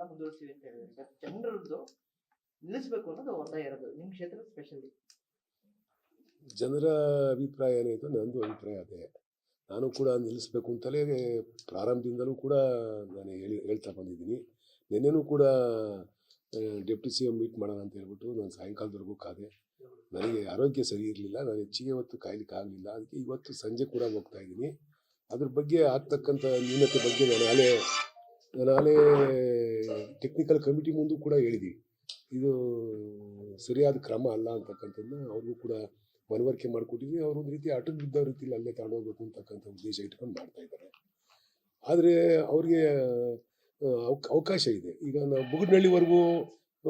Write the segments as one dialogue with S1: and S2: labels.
S1: ಅದನ್ನ ಮುಂದುವರಿಸ್ತೀವಿ ಅಂತ ಹೇಳಿದ್ರೆ ಜನರದ್ದು ನಿಲ್ಲಿಸಬೇಕು ಅನ್ನೋದು ಒತ್ತಾಯ ಇರೋದು. ನಿಮ್ಮ ಕ್ಷೇತ್ರ ಸ್ಪೆಷಲಿ
S2: ಜನರ ಅಭಿಪ್ರಾಯ ಏನಾಯಿತು? ನಂದು ಅಭಿಪ್ರಾಯ ಅದೇ. ನಾನು ಕೂಡ ನಿಲ್ಲಿಸ್ಬೇಕು ಅಂತಲೇ ಪ್ರಾರಂಭದಿಂದಲೂ ಕೂಡ ನಾನು ಹೇಳಿ, ಹೇಳ್ತಾ ಬಂದಿದ್ದೀನಿ. ನಿನ್ನೆನೂ ಕೂಡ ಡೆಪ್ಟಿ ಸಿ ಎಂ ಮೀಟ್ ಮಾಡೋಣ ಅಂತ ಹೇಳ್ಬಿಟ್ಟು ನಾನು ಸಾಯಂಕಾಲದವರೆಗೂ ಕಾದೆ. ನನಗೆ ಆರೋಗ್ಯ ಸರಿ ಇರಲಿಲ್ಲ. ನಾನು ಹೆಚ್ಚಿಗೆ ಹೊತ್ತು ಕಾಯ್ಲಿಕ್ಕೆ ಆಗಲಿಲ್ಲ. ಅದಕ್ಕೆ ಇವತ್ತು ಸಂಜೆ ಕೂಡ ಹೋಗ್ತಾ ಇದ್ದೀನಿ. ಅದ್ರ ಬಗ್ಗೆ ಆಗ್ತಕ್ಕಂಥ ನ್ಯೂನತೆ ಬಗ್ಗೆ ನಾನು ನಾಳೆ ನಾನು ಟೆಕ್ನಿಕಲ್ ಕಮಿಟಿ ಮುಂದೂ ಕೂಡ ಹೇಳಿದ್ದೀವಿ ಇದು ಸರಿಯಾದ ಕ್ರಮ ಅಲ್ಲ ಅಂತಕ್ಕಂಥದ್ದನ್ನ ಅವ್ರಿಗೂ ಕೂಡ ಮನವರಿಕೆ ಮಾಡಿಕೊಟ್ಟಿದ್ವಿ ಅವ್ರು ಒಂದು ರೀತಿ ಅಟಲ್ ಬಿದ್ದ ರೀತಿಯಲ್ಲಿ ಅಲ್ಲೇ ತಗೊಂಡೋಗ್ಬೇಕು ಅಂತಕ್ಕಂಥ ಉದ್ದೇಶ ಇಟ್ಕೊಂಡು ಮಾಡ್ತಾ ಇದ್ದಾರೆ. ಆದರೆ ಅವ್ರಿಗೆ ಅವಕ್- ಅವಕಾಶ ಇದೆ. ಈಗ ನಾವು ಬುಗುಡ್ನಳ್ಳಿವರೆಗೂ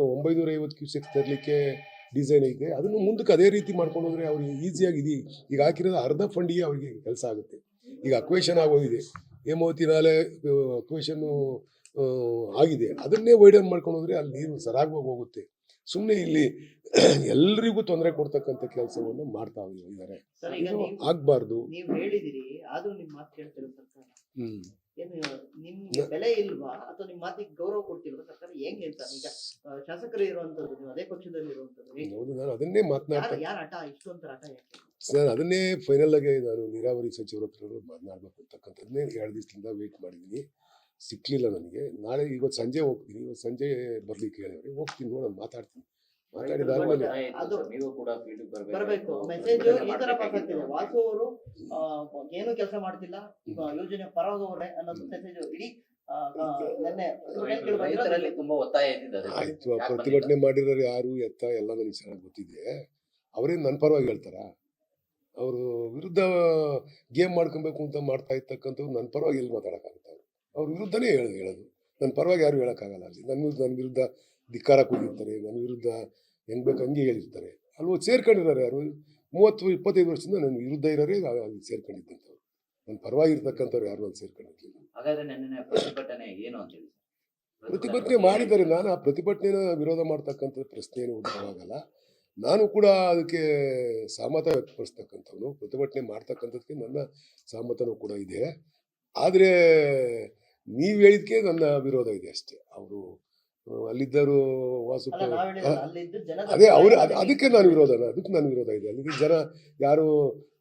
S2: ಒಂಬೈನೂರ ಐವತ್ತು ಕ್ಯೂಸೆಕ್ಸ್ ತರಲಿಕ್ಕೆ ಡಿಸೈನ್ ಐತೆ ಅದನ್ನು ಮುಂದಕ್ಕೆ ಅದೇ ರೀತಿ ಮಾಡ್ಕೊಂಡು ಹೋದರೆ ಅವ್ರಿಗೆ ಈಸಿಯಾಗಿ ಇದೆ. ಈಗ ಹಾಕಿರೋದು ಅರ್ಧ ಫಂಡಿಗೆ ಅವರಿಗೆ ಕೆಲಸ ಆಗುತ್ತೆ. ಈಗ ಅಕ್ವೇಷನ್ ಆಗೋಗಿದೆ. ಹೇಮಾವತಿ ನಾಲೆ ಅಕ್ವೇಷನ್ನು ಆಗಿದೆ. ಅದನ್ನೇ ವೈಡನ್ ಮಾಡ್ಕೊಂಡು ಹೋದರೆ ಅಲ್ಲಿ ನೀರು ಸರಾಗವಾಗಿ ಹೋಗುತ್ತೆ. ಸುಮ್ಮನೆ ಇಲ್ಲಿ ಎಲ್ರಿಗೂ ತೊಂದರೆ ಕೊಡ್ತಕ್ಕಂಥ ಕೆಲಸವನ್ನು ಮಾಡ್ತಾ ಇದ್ದಾರೆ. ಇದು
S1: ನೀವು
S2: ಆಗ್ಬಾರ್ದು. ಹ್ಮ್.
S1: ಏನು ನಿಮ್ಗೆ ಬೆಲೆ ಇಲ್ವಾ? ಅಥವಾ ನಿಮ್ಮ ಮಾತಿಗೆ ಗೌರವ ಕೊಡ್ತಿಲ್ವಾ ಸರ್ಕಾರ? ಹೆಂಗ್ ಹೇಳ್ತಾರೆ? ಈಗ ಶಾಸಕರು ಇರುವಂತದ್ದು ನೀವು ಅದೇ ಪಕ್ಷದಲ್ಲಿ ಇರುವಂತದ್ದು
S2: ನಾನು ಅದನ್ನೇ ಮಾತನಾಡ್ತಾ
S1: ಯಾರ ಹಠ? ಇಷ್ಟೊಂದು ಹಠ ಯಾಕೆ?
S2: ನಾನು ಅದನ್ನೇ ಫೈನಲ್ ಆಗಿ ನಾನು ನೀರಾವರಿ ಸಚಿವರ ಹತ್ರ ಮಾತನಾಡ್ಬೇಕು ಅಂತಕ್ಕಂಥದ್ದನ್ನೇ ಎರಡು ದಿವಸದಿಂದ ವೇಟ್ ಮಾಡಿದ್ದೀನಿ. ಸಿಕ್ಕಲಿಲ್ಲ ನನಗೆ. ನಾಳೆ ಇವತ್ತು ಸಂಜೆ ಹೋಗ್ತೀನಿ. ಇವತ್ತು ಸಂಜೆ ಬರ್ಲಿಕ್ಕೆ ಹೇಳಿದ್ರೆ ಹೋಗ್ತೀನಿ ನೋಡೋಣ ಮಾತಾಡ್ತೀನಿ. ಮಾತಾಡಿದಾದ್ಮೇಲೆ
S1: ಅದು
S3: ನೀವು ಕೂಡ ಫೀಲ್ಡ್ ಬರಬೇಕು.
S1: ಬರಬೇಕು. ಮೆಸೇಜ್ ಈ ತರ ಪಾಸ್ ಆಗ್ತಿದೆ ವಾಸು ಅವರು ಏನು ಕೆಲಸ ಮಾಡ್ತಿಲ್ಲ. ಯೋಜನೆ ಅನ್ನೋದು ಮೆಸೇಜ್ ಇಡೀ
S3: ಇದ್ದಿದೆ
S2: ಆಯ್ತು ಪ್ರತಿಭಟನೆ ಮಾಡಿರೋರು ಯಾರು ಎತ್ತ ಎಲ್ಲ ನನಗೆ ಚೆನ್ನಾಗಿ ಗೊತ್ತಿದೆ. ಅವರೇನು ನನ್ನ ಪರವಾಗಿ ಹೇಳ್ತಾರ? ಅವರು ವಿರುದ್ಧ ಗೇಮ್ ಮಾಡ್ಕೊಬೇಕು ಅಂತ ಮಾಡ್ತಾ ಇರ್ತಕ್ಕಂಥವ್ರು ನನ್ನ ಪರವಾಗಿ ಎಲ್ಲಿ ಮಾತಾಡೋಕ್ಕಾಗುತ್ತೆ? ಅವರು ಅವ್ರ ವಿರುದ್ಧನೇ ಹೇಳೋದು ಹೇಳೋದು. ನನ್ನ ಪರವಾಗಿ ಯಾರು ಹೇಳೋಕ್ಕಾಗಲ್ಲ ಅಲ್ಲಿ. ನನ್ನ ವಿರುದ್ಧ ನನ್ನ ವಿರುದ್ಧ ಧಿಕ್ಕಾರ ಕೂಗಿರ್ತಾರೆ ನನ್ನ ವಿರುದ್ಧ ಹೆಂಗ್ ಬೇಕು ಹಂಗೆ ಹೇಳಿರ್ತಾರೆ. ಅಲ್ಲಿ ಸೇರ್ಕೊಂಡಿದ್ದಾರೆ ಯಾರು? ಮೂವತ್ತು ಇಪ್ಪತ್ತೈದು ವರ್ಷದಿಂದ ನನ್ನ ವಿರುದ್ಧ ಇರೋರೇ ಅಲ್ಲಿ ಸೇರ್ಕೊಂಡಿದ್ದಂಥವ್ರು. ನನ್ನ ಪರವಾಗಿ ಇರ್ತಕ್ಕಂಥವ್ರು ಯಾರು ಅಲ್ಲಿ ಸೇರ್ಕೊಂಡಿರ್ಲಿಲ್ಲ.
S3: ಪ್ರತಿಭಟನೆ
S2: ಮಾಡಿದ್ದಾರೆ. ನಾನು ಆ ಪ್ರತಿಭಟನೆನ ವಿರೋಧ ಮಾಡ್ತಕ್ಕಂಥ ಪ್ರಶ್ನೆ ಏನು ಉದ್ಭವ ಆಗಲ್ಲ ನಾನು ಕೂಡ ಅದಕ್ಕೆ ಸಹಮತ ವ್ಯಕ್ತಪಡಿಸ್ತಕ್ಕಂಥವನು ಪ್ರತಿಭಟನೆ ಮಾಡ್ತಕ್ಕಂಥದ್ದಕ್ಕೆ ನನ್ನ ಸಹಮತನೂ ಕೂಡ ಇದೆ. ಆದರೆ ನೀವು ಹೇಳಿದ್ಕೆ ನನ್ನ ವಿರೋಧ ಇದೆ ಅಷ್ಟೇ. ಅವರು ಅಲ್ಲಿದ್ದರು ವಾಸು ಅದೇ ಅವರು ಅದಕ್ಕೆ ನಾನು ವಿರೋಧ ಅದಕ್ಕೆ ನಾನು ವಿರೋಧ ಇದೆ. ಅಲ್ಲಿ ಜನ ಯಾರು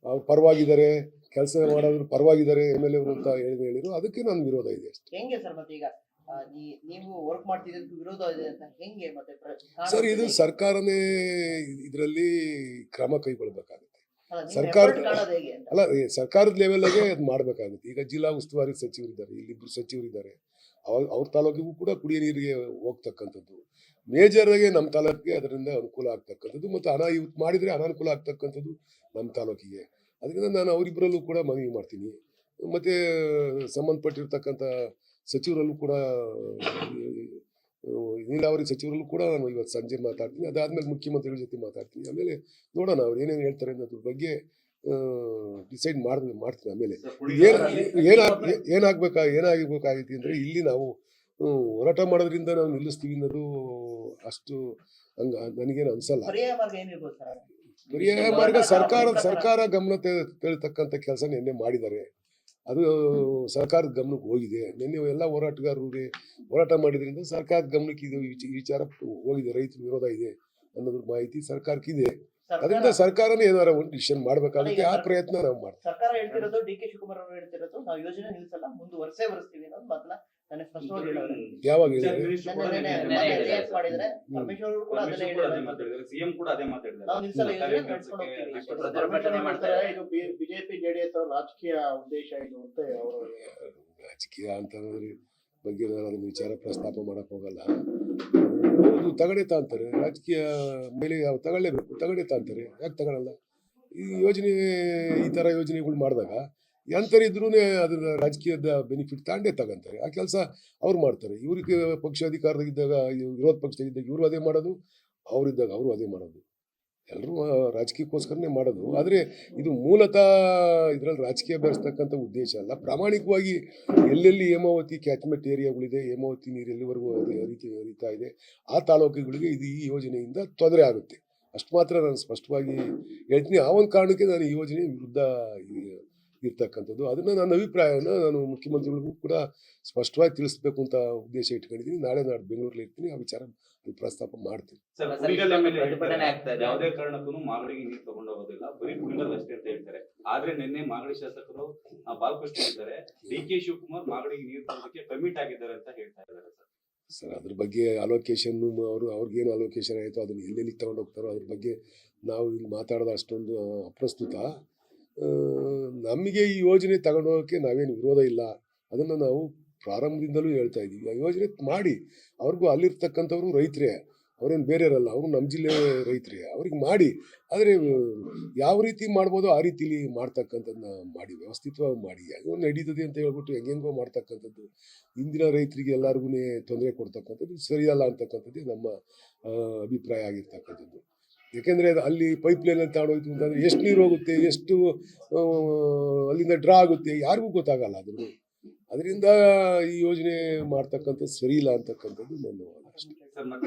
S2: ಅವ್ರು ಪರವಾಗಿದ್ದಾರೆ ಕೆಲಸ ಮಾಡೋದ್ರ ಪರವಾಗಿದ್ದಾರೆ ಎಂ ಎಲ್ ಎವರು ಅಂತ ಹೇಳಿ ಹೇಳಿದ್ರು ಅದಕ್ಕೆ ನಾನು ವಿರೋಧ ಇದೆ ಅಷ್ಟೇ.
S1: ನೀವು ವರ್ಕ್ ಮಾಡ್ತಿದ್ದಕ್ಕೆ ವಿರೋಧ ಇದೆ ಅಂತ ಹೆಂಗೆ ಮತ್ತೆ
S2: ಸರ್ ಇದು ಸರ್ಕಾರನೇ ಇದರಲ್ಲಿ ಕ್ರಮ
S1: ಕೈಗೊಳ್ಳಬೇಕಾಗುತ್ತೆ
S2: ಸರ್ಕಾರ- ಅಲ್ಲ ಸರ್ಕಾರದ ಲೆವೆಲ್ಗೆ ಅದು ಮಾಡಬೇಕಾಗುತ್ತೆ. ಈಗ ಜಿಲ್ಲಾ ಉಸ್ತುವಾರಿ ಸಚಿವರಿದ್ದಾರೆ ಇಲ್ಲಿಬ್ರು ಸಚಿವರಿದ್ದಾರೆ. ಅವ್ರ ಅವ್ರ ತಾಲೂಕಿಗೂ ಕೂಡ ಕುಡಿಯ ನೀರಿಗೆ ಹೋಗ್ತಕ್ಕಂಥದ್ದು. ಮೇಜರ್ ಆಗಿ ನಮ್ಮ ತಾಲೂಕಿಗೆ ಅದರಿಂದ ಅನುಕೂಲ ಆಗ್ತಕ್ಕಂಥದ್ದು ಮತ್ತು ಹಣ ಇವತ್ತು ಮಾಡಿದರೆ ಅನಾನುಕೂಲ ಆಗ್ತಕ್ಕಂಥದ್ದು ನಮ್ಮ ತಾಲೂಕಿಗೆ. ಅದರಿಂದ ನಾನು ಅವರಿಬ್ಬರಲ್ಲೂ ಕೂಡ ಮನವಿ ಮಾಡ್ತೀನಿ. ಮತ್ತು ಸಂಬಂಧಪಟ್ಟಿರ್ತಕ್ಕಂಥ ಸಚಿವರಲ್ಲೂ ಕೂಡ ನೀರಾವರಿ ಸಚಿವರಲ್ಲೂ ಕೂಡ ನಾನು ಇವತ್ತು ಸಂಜೆ ಮಾತಾಡ್ತೀನಿ. ಅದಾದ್ಮೇಲೆ ಮುಖ್ಯಮಂತ್ರಿಗಳ ಜೊತೆ ಮಾತಾಡ್ತೀನಿ. ಆಮೇಲೆ ನೋಡೋಣ ಅವ್ರು ಏನೇನು ಹೇಳ್ತಾರೆ ಅನ್ನೋದ್ರ ಬಗ್ಗೆ ಡಿಸೈಡ್ ಮಾಡಿ ಮಾಡ್ತೀನಿ. ಆಮೇಲೆ ಏನ್ ಏನಾಗ್ ಏನಾಗ್ಬೇಕಾ ಏನಾಗಬೇಕಾಗೈತಿ ಅಂದರೆ ಇಲ್ಲಿ ನಾವು ಹೋರಾಟ ಮಾಡೋದ್ರಿಂದ ನಾವು ನಿಲ್ಲಿಸ್ತೀವಿ ಅನ್ನೋದು ಅಷ್ಟು ಹಂಗ ನನಗೇನು ಅನ್ಸಲ್ಲ.
S1: ಪರ್ಯಾಯ ಮಾರ್ಗ
S2: ಸರ್ಕಾರ ಸರ್ಕಾರ ಗಮನ ತೆಳ್ತಕ್ಕಂಥ ಕೆಲಸ ನಿನ್ನೆ ಮಾಡಿದ್ದಾರೆ. ಅದು ಸರ್ಕಾರದ ಗಮನಕ್ಕೆ ಹೋಗಿದೆ. ನಿನ್ನೆ ಎಲ್ಲ ಹೋರಾಟಗಾರರಿಗೆ ಹೋರಾಟ ಮಾಡಿದ್ರಿಂದ ಸರ್ಕಾರದ ಗಮನಕ್ಕೆ ಇದು ವಿಚಾರಕ್ಕೆ ವಿಚಾರ ಹೋಗಿದೆ. ರೈತರ ವಿರೋಧ ಇದೆ ಅನ್ನೋದ್ರ ಮಾಹಿತಿ
S1: ಸರ್ಕಾರಕ್ಕಿದೆ
S2: ಅದರಿಂದ ಸರ್ಕಾರನೇ ಏನಾರ ಒಂದು ಡಿಸಿಷನ್ ಮಾಡ್ಬೇಕಾಗುತ್ತೆ. ಆ ಪ್ರಯತ್ನ ನಾವು ಮಾಡ್ತೀವಿ.
S1: ಸರ್ಕಾರ ಹೇಳ್ತಿರೋದು ಡಿ ಕೆ ಶಿವಕುಮಾರ್ ಅವರು ಹೇಳ್ತಿರೋದು ನಾವು ಯೋಜನೆ ನಿಲ್ಸಲ್ಲ ಮುಂದುವರೆಸೇ ಬರ್ಸ್ತೀವಿ ಅನ್ನೋದು ಮಾತನ್ನ
S2: ಯಾವಾಗ
S4: ಬಿಜೆಪಿ ಜೆಡಿಎಸ್ ಅವ್ರ ರಾಜಕೀಯ ಉದ್ದೇಶ ಇದು ಅಂತ ಅವರು
S2: ರಾಜಕೀಯ ಅಂತ ಬಗ್ಗೆ ನಾನು ಅದನ್ನ ವಿಚಾರ ಪ್ರಸ್ತಾಪ ಮಾಡಕ್ ಹೋಗಲ್ಲ. ಹೌದು ತಗಡೆ ತಾಂತಾರೆ ರಾಜಕೀಯ ಮೇಲೆ ತಗೊಳ್ಳೇಬೇಕು. ತಗಡೆ ತಾಂತಾರೆ ಯಾಕೆ ತಗೊಳಲ್ಲ? ಈ ಯೋಜನೆ ಈ ತರ ಯೋಜನೆಗಳು ಮಾಡಿದಾಗ ಎಂಥರಿದ್ರೂ ಅದನ್ನ ರಾಜಕೀಯದ ಬೆನಿಫಿಟ್ ತಾಂಡೇ ತಗೊಂತಾರೆ. ಆ ಕೆಲಸ ಅವ್ರು ಮಾಡ್ತಾರೆ. ಇವ್ರಿಗೆ ಪಕ್ಷ ಅಧಿಕಾರದಾಗಿದ್ದಾಗ ವಿರೋಧ ಪಕ್ಷದಾಗಿದ್ದಾಗ ಇವರು ಅದೇ ಮಾಡೋದು, ಅವರಿದ್ದಾಗ ಅವರು ಅದೇ ಮಾಡೋದು. ಎಲ್ಲರೂ ರಾಜಕೀಯಕ್ಕೋಸ್ಕರನೇ ಮಾಡೋದು. ಆದರೆ ಇದು ಮೂಲತಃ ಇದರಲ್ಲಿ ರಾಜಕೀಯ ಬೆರೆಸ್ತಕ್ಕಂಥ ಉದ್ದೇಶ ಅಲ್ಲ. ಪ್ರಾಮಾಣಿಕವಾಗಿ ಎಲ್ಲೆಲ್ಲಿ ಹೇಮಾವತಿ ಕ್ಯಾಚ್ಮೆಂಟ್ ಏರಿಯಾಗಳಿದೆ, ಹೇಮಾವತಿ ನೀರು ಎಲ್ಲಿವರೆಗೂ ಅದೇ ಹರಿತಿ ಹರಿತಾ ಇದೆ, ಆ ತಾಲೂಕುಗಳಿಗೆ ಇದು ಈ ಯೋಜನೆಯಿಂದ ತೊಂದರೆ ಆಗುತ್ತೆ. ಅಷ್ಟು ಮಾತ್ರ ನಾನು ಸ್ಪಷ್ಟವಾಗಿ ಹೇಳ್ತೀನಿ. ಆ ಒಂದು ಕಾರಣಕ್ಕೆ ನಾನು ಈ ಯೋಜನೆ ವಿರುದ್ಧ ಇರ್ತಕ್ಕಂಥದ್ದು. ಅದನ್ನು ನನ್ನ ಅಭಿಪ್ರಾಯನ ನಾನು ಮುಖ್ಯಮಂತ್ರಿಗಳಿಗೂ ಕೂಡ ಸ್ಪಷ್ಟವಾಗಿ ತಿಳಿಸ್ಬೇಕು ಅಂತ ಉದ್ದೇಶ ಇಟ್ಕೊಂಡಿದ್ದೀನಿ. ನಾಳೆ ನಾಡು ಬೆಂಗಳೂರಲ್ಲಿ ಇರ್ತೀನಿ ಆ ವಿಚಾರ ಪ್ರಸ್ತಾಪ ಮಾಡ್ತೀನಿ.
S5: ಯಾವುದೇ ಕಾರಣಕ್ಕೂ ಮಾಗಡಿಗೆ ನೀರು ತಗೊಂಡು ಹೋಗೋದಿಲ್ಲ. ಬರೀ ಅಷ್ಟೇ ಅಂತ ಹೇಳ್ತಾರೆ. ಆದ್ರೆ ನಿನ್ನೆ ಮಾಗಡಿ ಶಾಸಕರು ಆ, ಬಾಲಕೃಷ್ಣ ಇದ್ದಾರೆ. ಡಿ ಕೆ ಶಿವಕುಮಾರ್ ಮಾಗಡಿಗೆ ನೀರು ತರೋದಕ್ಕೆ ಕಮಿಟ್ ಆಗಿದ್ದಾರೆ ಅಂತ ಹೇಳ್ತಾ ಇದ್ದಾರೆ ಸರ್.
S2: ಸರ್ ಅದ್ರ ಬಗ್ಗೆ ಅಲೋಕೇಶನ್ ಅವರು ಅವ್ರಿಗೇನು ಅಲೋಕೇಶನ್ ಆಯಿತು ಅದನ್ನು ಎಲ್ಲೆಲ್ಲಿ ತಗೊಂಡು ಹೋಗ್ತಾರೋ ಅದ್ರ ಬಗ್ಗೆ ನಾವು ಇಲ್ಲಿ ಮಾತಾಡೋದು ಅಷ್ಟೊಂದು ಅಪ್ರಸ್ತುತ. ನಮಗೆ ಈ ಯೋಜನೆ ತಗೊಂಡೋಗೋಕ್ಕೆ ನಾವೇನು ವಿರೋಧ ಇಲ್ಲ. ಅದನ್ನು ನಾವು ಪ್ರಾರಂಭದಿಂದಲೂ ಹೇಳ್ತಾ ಇದ್ದೀವಿ. ಆ ಯೋಜನೆ ಮಾಡಿ, ಅವ್ರಿಗೂ ಅಲ್ಲಿರ್ತಕ್ಕಂಥವ್ರು ರೈತರೇ, ಅವ್ರೇನು ಬೇರೆಯವರಲ್ಲ, ಅವರು ನಮ್ಮ ಜಿಲ್ಲೆ ರೈತರೇ, ಅವ್ರಿಗೆ ಮಾಡಿ, ಆದರೆ ಯಾವ ರೀತಿ ಮಾಡ್ಬೋದೋ ಆ ರೀತಿಲಿ ಮಾಡ್ತಕ್ಕಂಥದ್ದನ್ನ ಮಾಡಿ, ವ್ಯವಸ್ಥಿತವಾಗಿ ಮಾಡಿ. ಅದು ನಡೀತದೆ ಅಂತ ಹೇಳ್ಬಿಟ್ಟು ಹೆಂಗೆಂಗೋ ಮಾಡ್ತಕ್ಕಂಥದ್ದು. ಇಂದಿನ ರೈತರಿಗೆ ಎಲ್ಲರಿಗೂ ತೊಂದರೆ ಕೊಡ್ತಕ್ಕಂಥದ್ದು, ಸರಿಯಲ್ಲ ಅಂತಕ್ಕಂಥದ್ದು ನಮ್ಮ ಅಭಿಪ್ರಾಯ ಆಗಿರ್ತಕ್ಕಂಥದ್ದು. ಯಾಕೆಂದರೆ ಅಲ್ಲಿ ಪೈಪ್ ಲೈನಲ್ಲಿ ತಗೊಂಡೋಯ್ತು ಅಂತಂದರೆ ಎಷ್ಟು ನೀರು ಹೋಗುತ್ತೆ, ಎಷ್ಟು ಅಲ್ಲಿಂದ ಡ್ರಾ ಆಗುತ್ತೆ ಯಾರಿಗೂ ಗೊತ್ತಾಗಲ್ಲ ಅದ್ರ ಅದರಿಂದ ಈ ಯೋಜನೆ ಮಾಡ್ತಕ್ಕಂಥದ್ದು ಸರಿ ಇಲ್ಲ ಅಂತಕ್ಕಂಥದ್ದು ನನ್ನ ಅಷ್ಟೇ